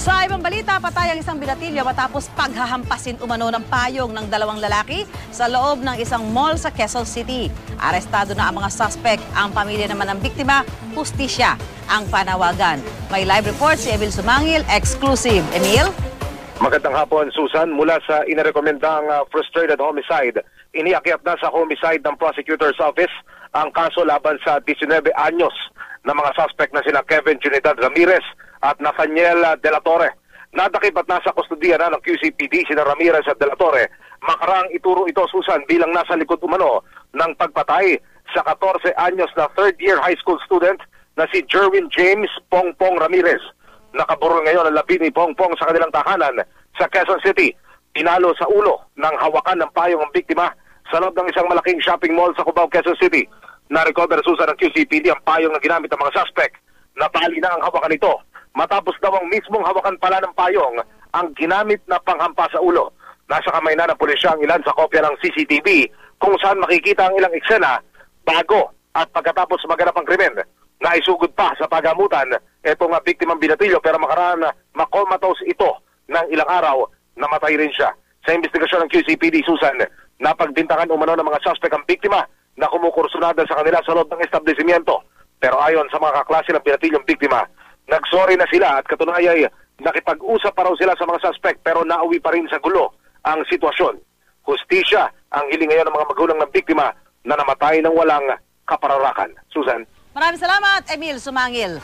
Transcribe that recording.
Sa ibang balita, patay ang isang binatilyo matapos paghahampasin umano ng payong ng dalawang lalaki sa loob ng isang mall sa Quezon City. Arestado na ang mga suspect. Ang pamilya naman ng biktima, hustisya ang panawagan. May live report si Emil Sumangil, exclusive. Emil? Magandang hapon, Susan. Mula sa inarekomendang uh, frustrated homicide, iniakyat na sa homicide ng prosecutor's office ang kaso laban sa 19 anyos na mga suspect na sina Kevin Trinidad Ramirez at Nathaniel De La Torre. Nadakip at nasa kustodiya na ng QCPD sina Ramirez at De La Torre. Makarang ituro ito, Susan, bilang nasa likod umano ng pagpatay sa 14 anyos na third-year high school student na si Jerwin James Pongpong Ramirez. Nakaburol ngayon ang labi ni Pongpong sa kanilang tahanan sa Quezon City. Pinalo sa ulo ng hawakan ng payong ang biktima sa loob ng isang malaking shopping mall sa Cubao, Quezon City. Na-recover Susan ng QCPD ang payong na ginamit ng mga suspect. Napali na ang hawakan nito matapos daw ang mismong hawakan pala ng payong ang ginamit na panghampa sa ulo. Nasa kamay na ng pulisya ang ilan sa kopya ng CCTV kung saan makikita ang ilang eksena bago at pagkatapos maganap ang krimen. Naisugod pa sa pagamutan itong biktimang binatilyo pero makaraan na makomatose ito ng ilang araw namatay rin siya. Sa investigasyon ng QCPD, Susan, napagbintangan umano ng mga suspect ang biktima na kumukursunada sa kanila sa loob ng establishmento. Pero ayon sa mga kaklase ng binatilyong biktima, nagsorry na sila at katunayay nakipag-usap pa raw sila sa mga suspect pero nauwi pa rin sa gulo ang sitwasyon. Hustisya ang hiling ngayon ng mga magulang ng biktima na namatay ng walang kapararakan. Susan? Maraming salamat, Emil Sumangil.